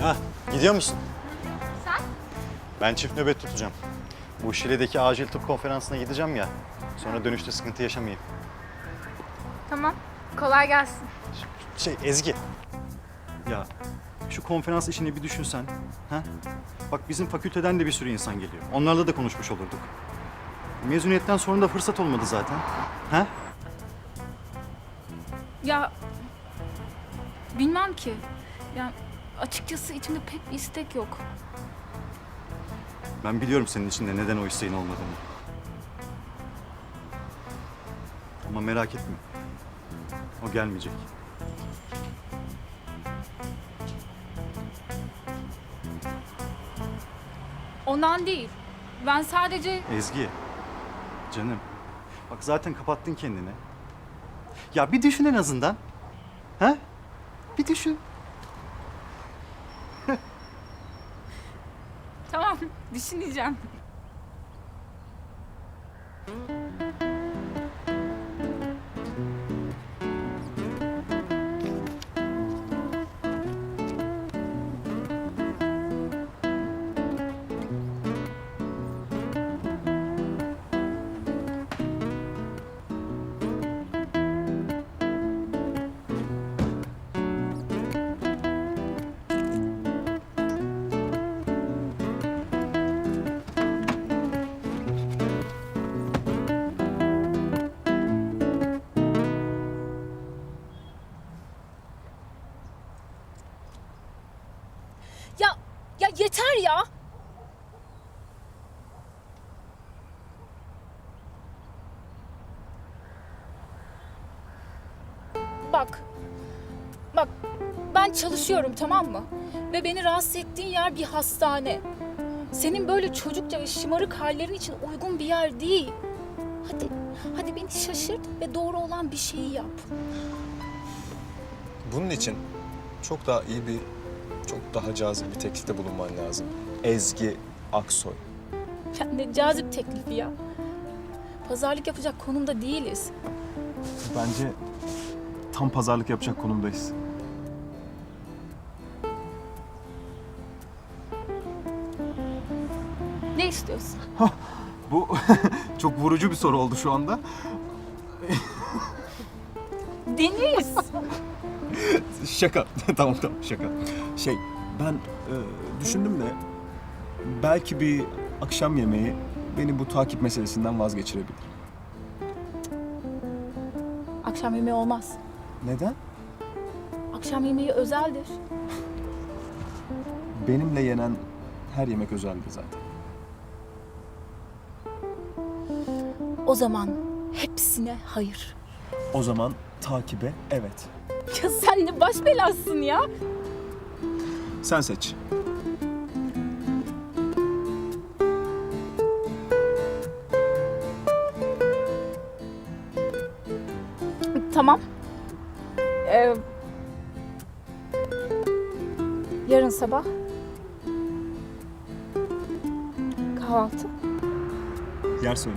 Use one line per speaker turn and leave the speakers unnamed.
Ha, gidiyor musun?
Sen?
Ben çift nöbet tutacağım. Bu Şile'deki acil tıp konferansına gideceğim ya. Sonra dönüşte sıkıntı yaşamayayım.
Tamam. Kolay gelsin.
Şey Ezgi. Ya şu konferans işini bir düşünsen. Ha? Bak bizim fakülteden de bir sürü insan geliyor. Onlarla da konuşmuş olurduk. Mezuniyetten sonra da fırsat olmadı zaten. Ha?
Ya bilmem ki. Ya açıkçası içimde pek bir istek yok.
Ben biliyorum senin içinde neden o isteğin olmadığını. Ama merak etme. O gelmeyecek.
Ondan değil. Ben sadece
Ezgi. Canım. Bak zaten kapattın kendini. Ya bir düşün en azından. Ha? Bir düşün.
Tamam düşüneceğim.
Yeter ya. Bak. Bak ben çalışıyorum tamam mı? Ve beni rahatsız ettiğin yer bir hastane. Senin böyle çocukça ve şımarık hallerin için uygun bir yer değil. Hadi, hadi beni şaşırt ve doğru olan bir şeyi yap.
Bunun için çok daha iyi bir, çok daha cazip bir teklifte bulunman lazım. Ezgi Aksoy.
Ya ne cazip teklifi ya. Pazarlık yapacak konumda değiliz.
Bence tam pazarlık yapacak konumdayız.
Ne istiyorsun?
Bu çok vurucu bir soru oldu şu anda.
Deniz!
Şaka. tamam tamam şaka. Şey ben e, düşündüm de belki bir akşam yemeği beni bu takip meselesinden vazgeçirebilir.
Akşam yemeği olmaz.
Neden?
Akşam yemeği özeldir.
Benimle yenen her yemek özeldir zaten.
O zaman hepsine hayır.
O zaman takibe evet.
Ya sen ne baş belasın ya.
Sen seç.
Tamam. Ee, yarın sabah kahvaltı.
Yer söyle.